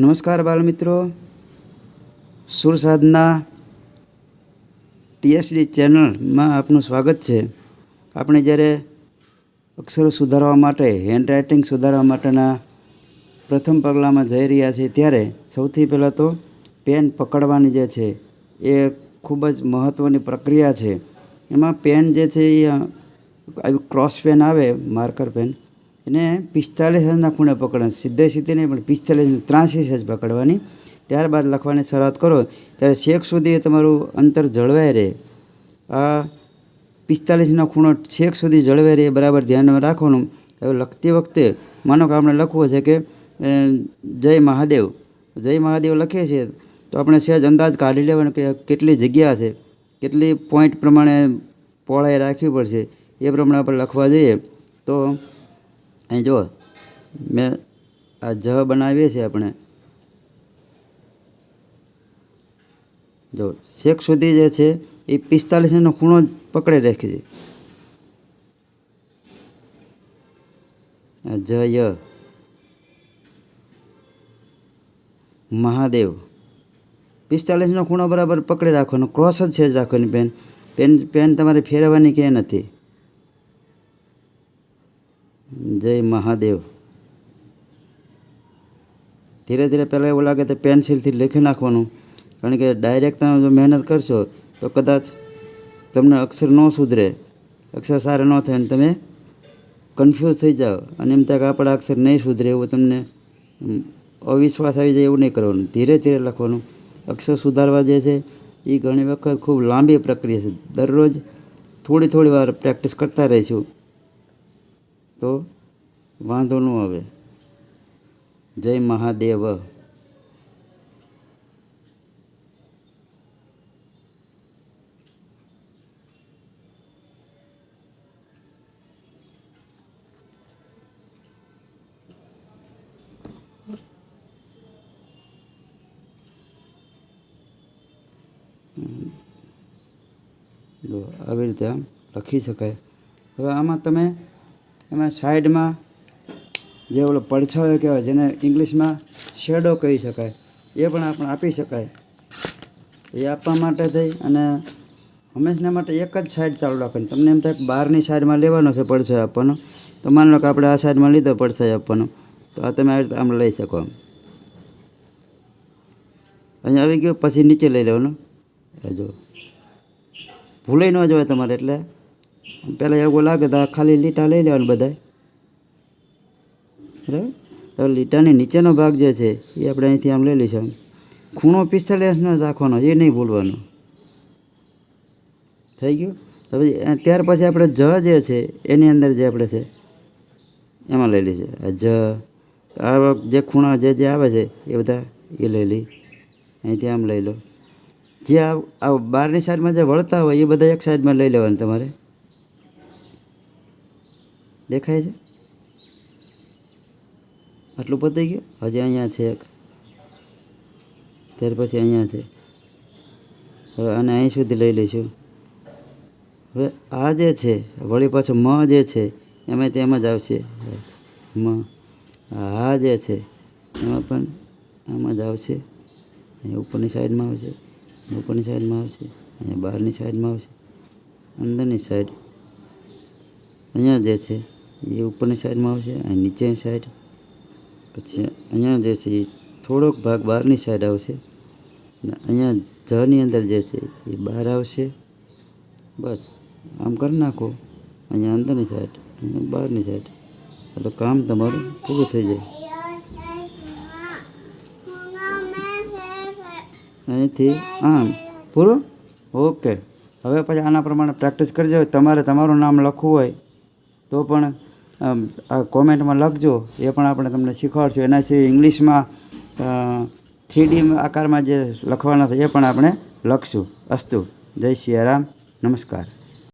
નમસ્કાર બાળમિત્રો. સુર સાધના ટીએસડી ચેનલમાં આપનું સ્વાગત છે. આપણે જ્યારે અક્ષરો સુધારવા માટે હેન્ડરાઇટિંગ સુધારવા માટેના પ્રથમ પગલામાં જઈ રહ્યા છીએ, ત્યારે સૌથી પહેલાં તો પેન પકડવાની જે છે, એ ખૂબ જ મહત્ત્વની પ્રક્રિયા છે. એમાં પેન જે છે, એ આવી ક્રોસ પેન આવે માર્કર પેન એને પિસ્તાલીસ હજારના ખૂણે પકડવાની સીધે સીધી નહીં, પણ પિસ્તાલીસ ત્રાસીસ જ પકડવાની. ત્યારબાદ લખવાની શરૂઆત કરો. ત્યારે છેક સુધી તમારું અંતર જળવાઈ રહે. આ પિસ્તાલીસનો ખૂણો છેક સુધી જળવાઈ રહે બરાબર ધ્યાનમાં રાખવાનું. હવે લખતી વખતે માનો કે આપણે લખવું છે કે જય મહાદેવ. જય મહાદેવ લખીએ છીએ તો આપણે સહેજ અંદાજ કાઢી લેવાનો કે કેટલી જગ્યા છે. કેટલી પોઈન્ટ પ્રમાણે પહોળાઈ રાખવી પડશે. એ પ્રમાણે આપણે લખવા જઈએ. તો અહીં જુઓ, મેં આ જ બનાવીએ છીએ આપણે. જો શેક સુધી જે છે એ પિસ્તાલીસનો ખૂણો જ પકડી રાખી છે. આ જય, મહાદેવ. પિસ્તાલીસનો ખૂણો બરાબર પકડી રાખવાનો ક્રોસ જ છે જ રાખવાની પેન પેન પેન તમારે ફેરવવાની કે નથી? જય મહાદેવ. ધીરે ધીરે પહેલાં એવું લાગે તો પેન્સિલથી લખી નાખવાનું. કારણ કે ડાયરેક્ટ તમે જો મહેનત કરશો તો કદાચ તમને અક્ષર ન સુધરે. અક્ષર સારા ન થાય અને તમે કન્ફ્યુઝ થઈ જાઓ. અને એમ ત્યાં આપણા અક્ષર નહીં સુધરે એવું તમને અવિશ્વાસ આવી જાય એવું નહીં કરવાનું. ધીરે ધીરે લખવાનું. અક્ષર સુધારવા જે છે એ ઘણી વખત ખૂબ લાંબી પ્રક્રિયા છે. દરરોજ થોડી થોડી વાર પ્રેક્ટિસ કરતા રહીશું. તો વાંધો ન આવે. જય મહાદેવ. આવી રીતે આમ લખી શકાય. હવે આમાં તમે એમાં સાઈડમાં જે ઓલો પડછાયો કહેવાય, જેને ઇંગ્લિશમાં શેડો કહી શકાય, એ પણ આપણે આપી શકાય. એ આપવા માટે થઈ અને હંમેશના માટે એક જ સાઈડ ચાલુ રાખવાની. તમને એમ થાય કે બહારની સાઈડમાં લેવાનો છે પડછાયો આપવાનો. તો માની લો કે આપણે આ સાઈડમાં લીધો પડછાયો આપવાનો. તો આ તમે આવી રીતે આમ લઈ શકો આમ. અહીંયા આવી ગયો, પછી નીચે લઈ લેવાનું. જો ભૂલાઈ ન જવાય તમારે એટલે પહેલાં એવું લાગે તો ખાલી લીટા લઈ લેવાનું બધાય. બરાબર? લીટાની નીચેનો ભાગ જે છે, એ આપણે અહીંથી આમ લઈ લઈશું. ખૂણો પિસ્તાલીસનો રાખવાનો, એ નહીં ભૂલવાનો. થઈ ગયું? હવે ત્યાર પછી આપણે જ જે છે, એની અંદર જે આપણે છે, એમાં લઈ લઈશું. આ જ, આ જે ખૂણા જે જે આવે છે, એ બધા એ લઈ લઈ. અહીંથી આમ લઈ લો. જે આ બહારની સાઈડમાં જે વળતા હોય, એ બધા એક સાઈડમાં લઈ લેવાનું તમારે. દેખાય છે? આટલું પતી ગયું? હજી અહીંયા છે એક. ત્યાર પછી અહીંયા છે. હવે આને અહીં સુધી લઈ લઈશું. હવે આ જે છે, વળી પાછું મ જે છે, એમાં તેમ જ આવશે. મ. આ જે છે, એમાં પણ આમાં જ આવશે. અહીંયા ઉપરની સાઈડમાં આવશે. ઉપરની સાઈડમાં આવશે. અહીંયા બહારની સાઈડમાં આવશે. અંદરની સાઈડ. અહીંયા જે છે એ ઉપરની સાઈડમાં આવશે અહીં નીચેની સાઈડ. પછી અહીંયા જે છે એ થોડોક ભાગ બહારની સાઈડ આવશે. અને અહીંયા જની અંદર જે છે એ બહાર આવશે. બસ, આમ કરી નાખો. અહીંયા અંદરની સાઈડ, અહીંયા બહારની સાઈડ. એટલે કામ તમારું પૂરું થઈ જાય. અહીંથી આમ, પૂરું? ઓકે. હવે પછી આના પ્રમાણે પ્રેક્ટિસ કરજો. તમારે તમારું નામ લખવું હોય તો પણ કોમેન્ટમાં લખજો, એ પણ આપણે તમને શીખવાડશું. એના સિવાય ઇંગ્લિશમાં થ્રીડી આકારમાં જે લખવાના છે, એ પણ આપણે લખશું. અસ્તુ. જય સિયારામ નમસ્કાર.